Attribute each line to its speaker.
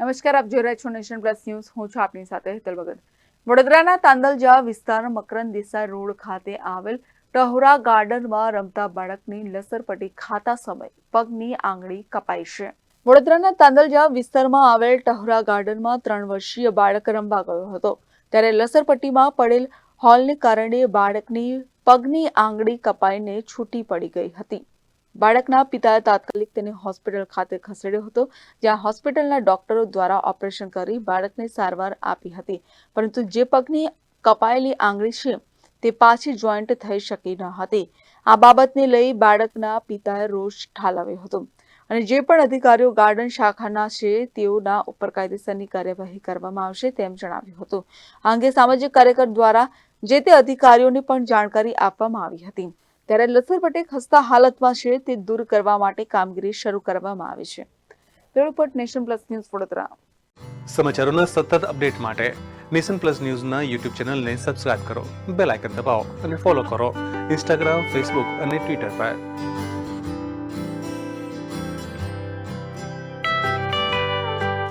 Speaker 1: નમસ્કાર, આપ જોઈ રહ્યા છો નેશન પ્લસ ન્યૂઝ. હું છું આપની સાથે હેતલ ભગત. વડોદરાના તાંદલજા વિસ્તાર મકરંદ દેસાઈ રોડ ખાતે આવેલ ટહોરા ગાર્ડનમાં રમતા બાળકની લસરપટ્ટી ખાતા સમય પગની આંગળી કપાઈ છે. વડોદરાના તાંદલજા વિસ્તારમાં આવેલ ટહોરા ગાર્ડનમાં ત્રણ વર્ષીય બાળક રમવા ગયો હતો. ત્યારે લસરપટ્ટીમાં પડેલ હોલને કારણે બાળકની પગની આંગળી કપાઈને છૂટી પડી ગઈ હતી. બાળકના પિતાએ તાત્કાલિક તેને હોસ્પિટલ ખાતે ખસેડ્યો હતો, જ્યાં હોસ્પિટલના ડોક્ટરો દ્વારા ઓપરેશન કરી બાળકને સારવાર આપી હતી. પરંતુ જે પગની કપાયેલી આંગળી છે, તે પાછી જોઈન્ટ થઈ શકી ન હતી. આ બાબતને લઈ બાળકના પિતાએ રોષ ઠાલવ્યો હતો. અને જે પણ અધિકારીઓ ગાર્ડન શાખાના છે, તેઓના ઉપર કાયદેસરની કાર્યવાહી કરવામાં આવશે તેમ જણાવ્યું હતું. આ અંગે સામાજિક કાર્યકર દ્વારા જે તે અધિકારીઓને પણ જાણકારી આપવામાં આવી હતી. ત્યારે લસરપટ્ટી ખસ્તા હાલતમાં છે તે દૂર કરવા માટે કામગીરી શરૂ કરવામાં આવી છે. Report nation plus news Vadodara.
Speaker 2: સમાચારોના સતત અપડેટ માટે નેશન પ્લસ ન્યૂઝના યુટ્યુબ ચેનલને સબસ્ક્રાઇબ કરો, બેલ આઇકન દબાવો અને ફોલો કરો. ઇન્સ્ટાગ્રામ, ફેસબુક અને ટ્વિટર પર.